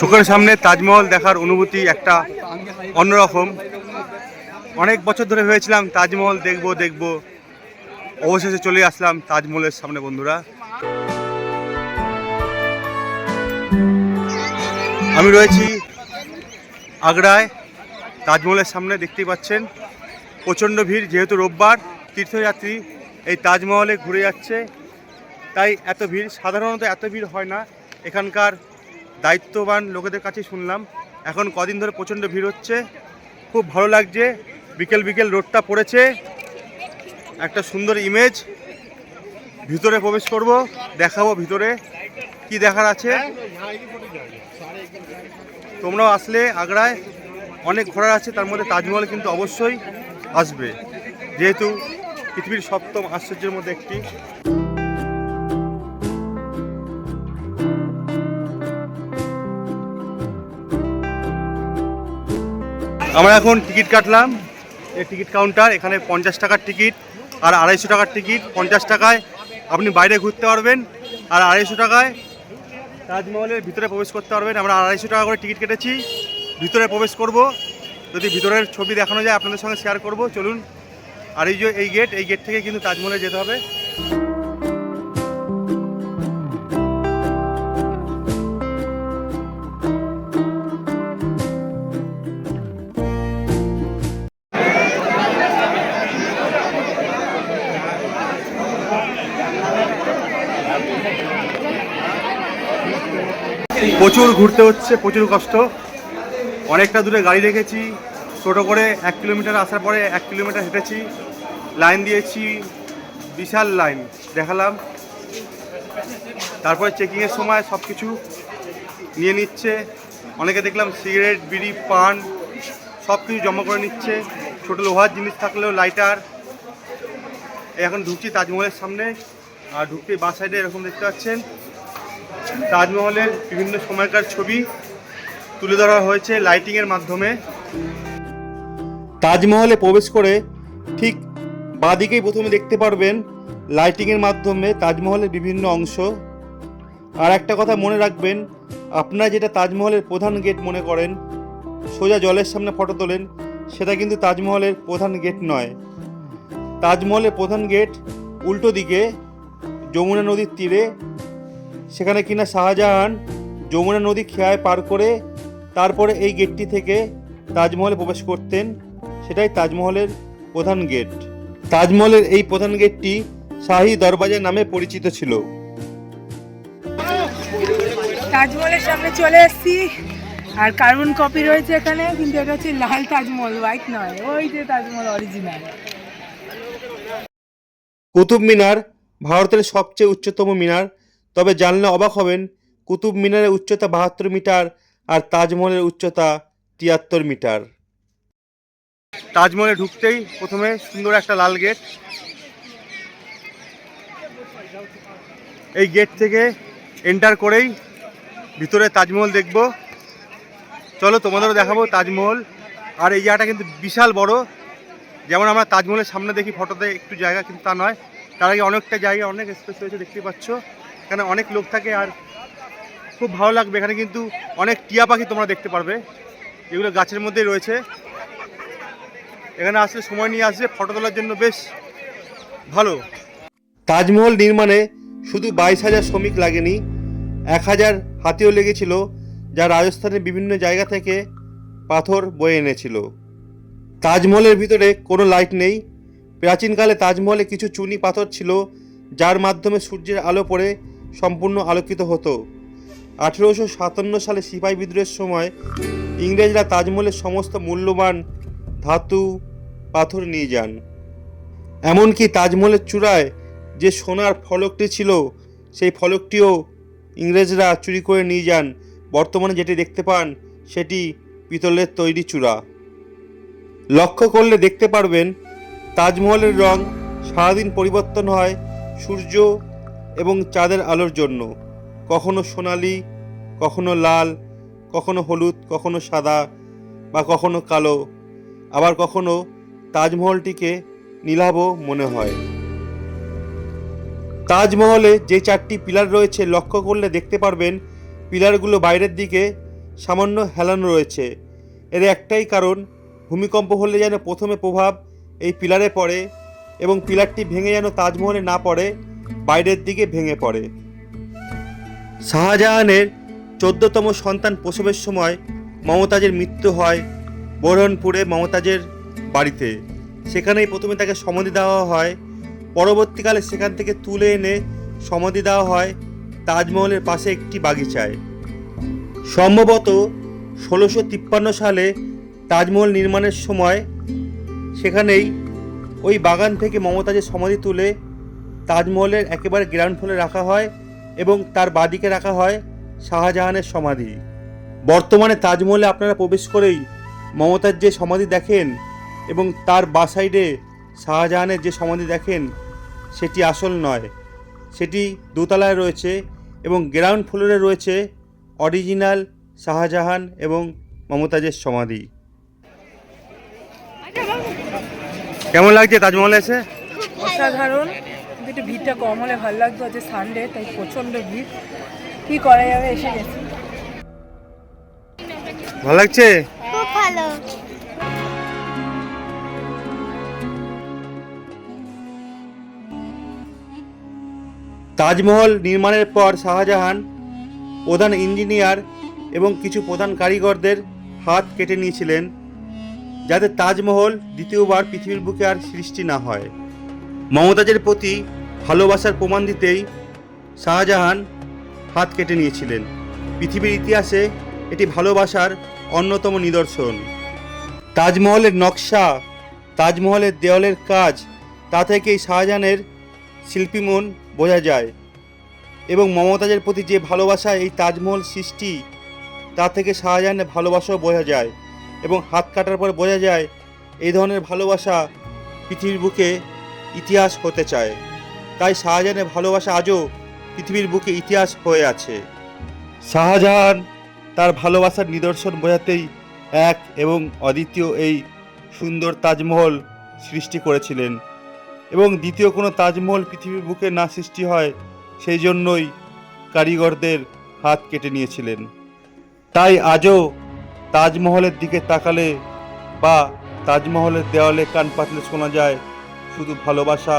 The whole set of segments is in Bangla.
চোখের সামনে তাজমহল দেখার অনুভূতি একটা অন্যরকম। অনেক বছর ধরে ভেবেছিলাম তাজমহল দেখব দেখব। অবশেষে চলে আসলাম তাজমহলের সামনে, বন্ধুরা। আমি রয়েছি আগ্রায়। তাজমহলের সামনে দেখতেই পাচ্ছেন, প্রচণ্ড ভিড়, যেহেতু রোববার, তীর্থযাত্রী এই তাজমহলে ঘুরে যাচ্ছে। তাই এত ভিড়, সাধারণত এত ভিড় হয় না। এখানকার দায়িত্ববান লোকেদের কাছে শুনলাম। এখন কদিন ধরে প্রচণ্ড ভিড় হচ্ছে। খুব ভালো লাগছে। বিকেল বিকেল রোডটা পড়েছে। একটা সুন্দর ইমেজ ভিতরে প্রবেশ করব, দেখাবো ভিতরে। কি দেখার আছে? তোমরাও আসলে আগ্রায়। অনেক ঘোরার আছে, তার মধ্যে তাজমহল কিন্তু অবশ্যই আসবে। যেহেতু পৃথিবীর সপ্তম আশ্চর্যের মধ্যে একটি। আমরা এখন টিকিট কাটলাম। এই টিকিট কাউন্টার, এখানে পঞ্চাশ টাকার টিকিট আর আড়াইশো টাকার টিকিট। পঞ্চাশ টাকায় আপনি বাইরে ঘুরতে পারবেন আর আড়াইশো টাকায় তাজমহলের ভিতরে প্রবেশ করতে পারবেন। আমরা আড়াইশো টাকা করে টিকিট কেটেছি। ভিতরে প্রবেশ করব। যদি ভিতরের ছবি দেখানো যায়, আপনাদের সঙ্গে শেয়ার করব। চলুন, আর এই যে এই গেট এই গেট থেকে কিন্তু তাজমহলে যেতে হবে। প্রচুর ঘুরতে হচ্ছে, প্রচুর কষ্ট। অনেকটা দূরে গাড়ি রেখেছি টোটো করে এক কিলোমিটার আসার পরে এক কিলোমিটার হেঁটেছি। লাইন দিয়েছি, বিশাল লাইন, দেখালাম। তারপরে চেকিংয়ের সময় সব কিছু নিয়ে নিচ্ছে। অনেকে দেখলাম সিগারেট বিড়ি, পান সব কিছু জমা করে নিচ্ছে। ছোটো লোহার জিনিস থাকলেও লাইটার এখন ঢুকছি তাজমহলের সামনে, আর ঢুকতে বাঁ সাইডে এরকম দেখতে পাচ্ছেন। তাজমহলের বিভিন্ন সময়কার ছবি তুলে ধরা হয়েছে লাইটিংয়ের মাধ্যমে। তাজমহলে প্রবেশ করে ঠিক বাঁদিকেই প্রথমে দেখতে পারবেন লাইটিংয়ের মাধ্যমে তাজমহলের বিভিন্ন অংশ। আর একটা কথা মনে রাখবেন, আপনারা যেটা তাজমহলের প্রধান গেট মনে করেন, সোজা জলের সামনে ফটো তোলেন, সেটা কিন্তু তাজমহলের প্রধান গেট নয়। তাজমহলের প্রধান গেট উল্টো দিকে, যমুনা নদীর তীরে সেখানে কিনা শাহজাহান যমুনা নদী খেয়ায় পার করে তারপরে এই গেটটি থেকে তাজমহলে প্রবেশ করতেন। সেটাই তাজমহলের প্রধান গেট। তাজমহলের এই প্রধান গেটটি শাহী দরবাজা নামে পরিচিত ছিল। তাজমহলের সামনে চলে এসেছি। আর কার্বন কপি রয়েছে এখানে কিন্তু এটা হচ্ছে লাল তাজমহল হোয়াইট নয়। ওই যে তাজমহল অরিজিনাল কুতুব মিনার ভারতের সবচেয়ে উচ্চতম মিনার। তবে জানলে অবাক হবেন, কুতুব মিনারের উচ্চতা বাহাত্তর মিটার আর তাজমহলের উচ্চতা তিয়াত্তর মিটার। তাজমহলে ঢুকতেই প্রথমে সুন্দর একটা লাল গেট। এই গেট থেকে এন্টার করেই ভিতরে তাজমহল দেখব। চলো তোমাদেরও দেখাবো তাজমহল। আর এই জায়গাটা কিন্তু বিশাল বড়। যেমন আমরা তাজমহলের সামনে দেখি, ফটোতে একটু জায়গা কিন্তু তা নয়। তার আগে অনেকটা জায়গা, অনেক স্পেস রয়েছে, দেখতে পাচ্ছ। এখানে অনেক লোক থাকে আর খুব ভালো লাগবে। এখানে কিন্তু অনেক টিয়া পাখি তোমরা দেখতে পারবে। এগুলো গাছের মধ্যেই রয়েছে। এখানে আসলে সময় নিয়ে আসলে ফটো তোলার জন্য বেশ ভালো। তাজমহল নির্মাণে শুধু বাইশ হাজার শ্রমিক লাগেনি, এক হাজার হাতিও লেগেছিল, যা রাজস্থানের বিভিন্ন জায়গা থেকে পাথর বয়ে এনেছিল। তাজমহলের ভিতরে কোনো লাইট নেই। প্রাচীনকালে তাজমহলে কিছু চুনি পাথর ছিল, যার মাধ্যমে সূর্যের আলো পড়ে সম্পূর্ণ আলোকিত হতো। আঠেরোশো সাতান্ন সালে সিপাহী বিদ্রোহের সময় ইংরেজরা তাজমহলের সমস্ত মূল্যবান ধাতু, পাথর নিয়ে যান। এমনকি তাজমহলের চূড়ায় যে সোনার ফলকটি ছিল, সেই ফলকটিও ইংরেজরা চুরি করে নিয়ে যান। বর্তমানে যেটি দেখতে পান, সেটি পিতলের তৈরি চূড়া। লক্ষ্য করলে দেখতে পারবেন, তাজমহলের রং সারাদিন পরিবর্তন হয়, সূর্য এবং চাঁদের আলোর জন্য। কখনো সোনালি, কখনো লাল, কখনো হলুদ, কখনো সাদা বা কখনো কালো, আবার কখনো তাজমহলটিকে নীলাভ মনে হয়। তাজমহলে যে চারটি পিলার রয়েছে, লক্ষ্য করলে দেখতে পারবেন পিলারগুলো বাইরের দিকে সামান্য হেলানো রয়েছে। এর একটাই কারণ, ভূমিকম্প হলে যেন প্রথমে প্রভাব এই পিলারে পড়ে এবং পিলারটি ভেঙে যেন তাজমহলে না পড়ে। বাইরের দিকে ভেঙে পড়ে। শাহজাহানের চোদ্দতম সন্তান প্রসবের সময় মমতাজের মৃত্যু হয় বোরহনপুরে মমতাজের বাড়িতে। সেখানেই প্রথমে তাকে সমাধি দেওয়া হয়। পরবর্তীকালে সেখান থেকে তুলে এনে সমাধি দেওয়া হয় তাজমহলের পাশে একটি বাগিচায়। সম্ভবত ষোলোশো তিপ্পান্ন সালে তাজমহল নির্মাণের সময় সেখানেই ওই বাগান থেকে মমতাজের সমাধি তুলে তাজমহলের একেবারে গ্রাউন্ড ফ্লোরে রাখা হয় এবং তার বাদিকে রাখা হয় শাহজাহানের সমাধি। বর্তমানে তাজমহলে আপনারা প্রবেশ করেই মমতার যে সমাধি দেখেন এবং তার বা সাইডে শাহজাহানের যে সমাধি দেখেন, সেটি আসল নয়। সেটি দোতলায় রয়েছে এবং গ্রাউন্ড ফ্লোরে রয়েছে অরিজিনাল শাহজাহান এবং মমতাজের সমাধি। কেমন লাগছে তাজমহলে এসে? অসাধারণ। কিন্তু একটু ভিড়টা কম হলে ভালো লাগতো আজকে সানডে তাই প্রচণ্ড ভিড়। কি করা যাবে এসে গেছি। ভালো লাগছে? খুব ভালো। তাজমহল নির্মাণের পর শাহজাহান প্রধান ইঞ্জিনিয়ার এবং কিছু প্রধান কারিগরদের হাত কেটে নিয়েছিলেন যাতে তাজমহল দ্বিতীয়বার পৃথিবীর বুকে আর সৃষ্টি না হয়। মমতাজের প্রতি ভালোবাসার প্রমাণ দিতেই শাহজাহান হাত কেটে নিয়েছিলেন। পৃথিবীর ইতিহাসে এটি ভালোবাসার অন্যতম নিদর্শন। তাজমহলের নকশা, তাজমহলের দেওয়ালের কাজ, তা থেকেই শাহজাহানের শিল্পীমন বোঝা যায় এবং মমতাজের প্রতি যে ভালোবাসা এই তাজমহল সৃষ্টি, তা থেকে শাহজাহানের ভালোবাসাও বোঝা যায় এবং হাত কাটার পর বোঝা যায় এই ধরনের ভালোবাসা পৃথিবীর বুকে ইতিহাস হতে চায়। তাই শাহজাহানের ভালোবাসা আজও পৃথিবীর বুকে ইতিহাস হয়ে আছে। শাহজাহান তার ভালোবাসার নিদর্শন বোঝাতেই এক এবং অদ্বিতীয় এই সুন্দর তাজমহল সৃষ্টি করেছিলেন এবং দ্বিতীয় কোনো তাজমহল পৃথিবীর বুকে না সৃষ্টি হয়, সেই জন্যই কারিগরদের হাত কেটে নিয়েছিলেন। তাই আজও তাজমহলের দিকে তাকালে বা তাজমহলের দেওয়ালে কান পাতলে শোনা যায়, শুধু ভালোবাসা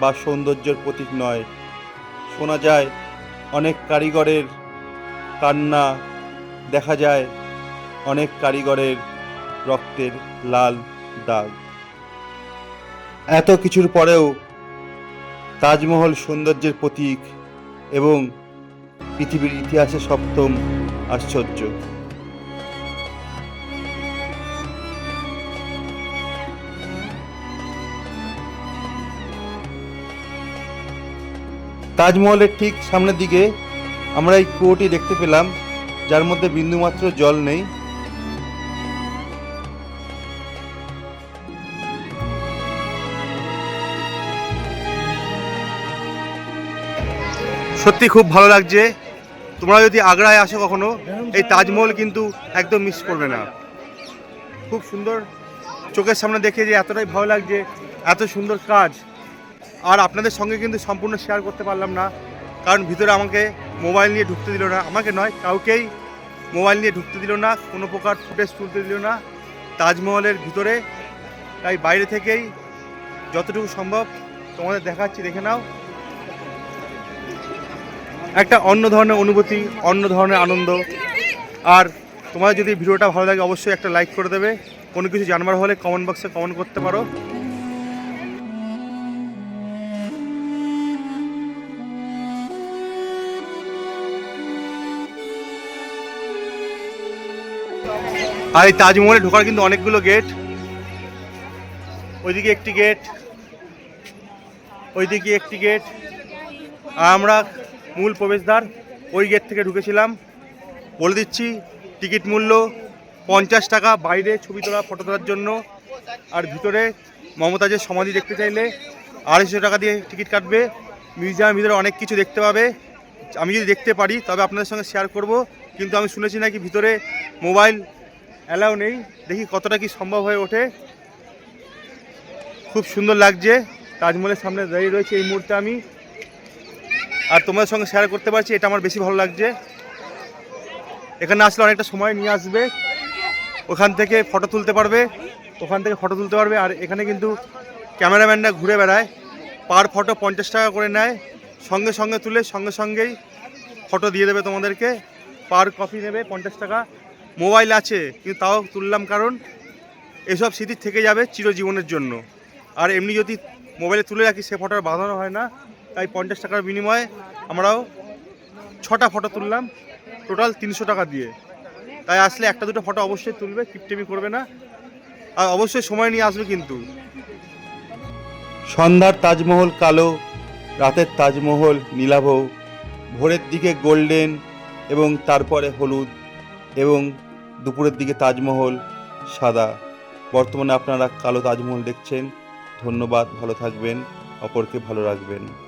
বা সৌন্দর্যের প্রতীক নয়। শোনা যায়, অনেক কারিগরের কান্না দেখা যায়, অনেক কারিগরের রক্তের লাল দাগ। এত কিছুর পরেও তাজমহল সৌন্দর্যের প্রতীক এবং পৃথিবীর ইতিহাসে সপ্তম আশ্চর্য। তাজমহলের ঠিক সামনের দিকে আমরা এই কুয়োটি দেখতে পেলাম, যার মধ্যে বিন্দুমাত্র জল নেই। সত্যি খুব ভালো লাগছে। তোমরা যদি আগ্রায় আসো কখনো, এই তাজমহল কিন্তু একদম মিস করবে না। খুব সুন্দর চোখের সামনে দেখে যে এতটাই ভালো লাগছে, এত সুন্দর কাজ। আর আপনাদের সঙ্গে কিন্তু সম্পূর্ণ শেয়ার করতে পারলাম না। কারণ ভিতরে আমাকে মোবাইল নিয়ে ঢুকতে দিল না। আমাকে নয়, কাউকেই মোবাইল নিয়ে ঢুকতে দিল না, কোনো প্রকার ফুটেজ তুলতে দিল না। তাজমহলের ভিতরে, তাই বাইরে থেকেই যতটুকু সম্ভব তোমাদের দেখাচ্ছি, দেখে নাও। একটা অন্য ধরনের অনুভূতি, অন্য ধরনের আনন্দ। আর তোমার যদি ভিডিওটা ভালো লাগে, অবশ্যই একটা লাইক করে দেবে। কোনো কিছু জানবার হলে কমেন্ট বক্সে কমেন্ট করতে পারো। আর এই তাজমহলে ঢোকার কিন্তু অনেকগুলো গেট। ওইদিকে একটি গেট, ওইদিকে একটি গেট। আর আমরা মূল প্রবেশদ্বার, ওই গেট থেকে ঢুকেছিলাম। বলে দিচ্ছি, টিকিট মূল্য পঞ্চাশ টাকা। বাইরে ছবি তোলা, ফটো তোলার জন্য। আর ভিতরে মমতাজের সমাধি দেখতে চাইলে আড়াইশো টাকা দিয়ে টিকিট কাটবে। মিউজিয়ামের ভিতরে অনেক কিছু দেখতে পাবে। আমি যদি দেখতে পারি, তবে আপনাদের সঙ্গে শেয়ার করব। কিন্তু আমি শুনেছি নাকি ভিতরে মোবাইল অ্যালাউ নেই। দেখি কতটা কি সম্ভব হয়ে ওঠে। খুব সুন্দর লাগছে। তাজমহলের সামনে দাঁড়িয়ে রয়েছে এই মুহূর্তে আমি। আর তোমাদের সঙ্গে শেয়ার করতে পারছি, এটা আমার বেশি ভালো লাগছে। এখানে আসলে অনেকটা সময় নিয়ে আসবে। ওখান থেকে ফটো তুলতে পারবে। ওখান থেকে ফটো তুলতে পারবে। আর এখানে কিন্তু ক্যামেরাম্যানরা ঘুরে বেড়ায়। পার ফটো পঞ্চাশ টাকা করে নেয়। সঙ্গে সঙ্গে তুলে সঙ্গে সঙ্গেই ফটো দিয়ে দেবে তোমাদেরকে। পার কপি নেবে পঞ্চাশ টাকা। মোবাইল আছে, কিন্তু তাও তুললাম কারণ এসব স্মৃতি থেকে যাবে চিরজীবনের জন্য। আর এমনি যদি মোবাইলে তুলে রাখি, সে ফটো আর বাঁধানো হয় না। তাই পঞ্চাশ টাকার বিনিময়ে আমরাও ছটা ফটো তুললাম, টোটাল তিনশো টাকা দিয়ে। তাই আসলে একটা দুটো ফটো অবশ্যই তুলবে, কিপটেমি করবে না। আর অবশ্যই সময় নিয়ে আসবে কিন্তু। সন্ধ্যার তাজমহল কালো, রাতের তাজমহল নীলাভ। ভোরের দিকে গোল্ডেন এবং তারপরে হলুদ এবং দুপুরের দিকে তাজমহল সাদা। বর্তমানে আপনারা কালো তাজমহল দেখছেন। ধন্যবাদ, ভালো থাকবেন, অপরকে ভালো রাখবেন।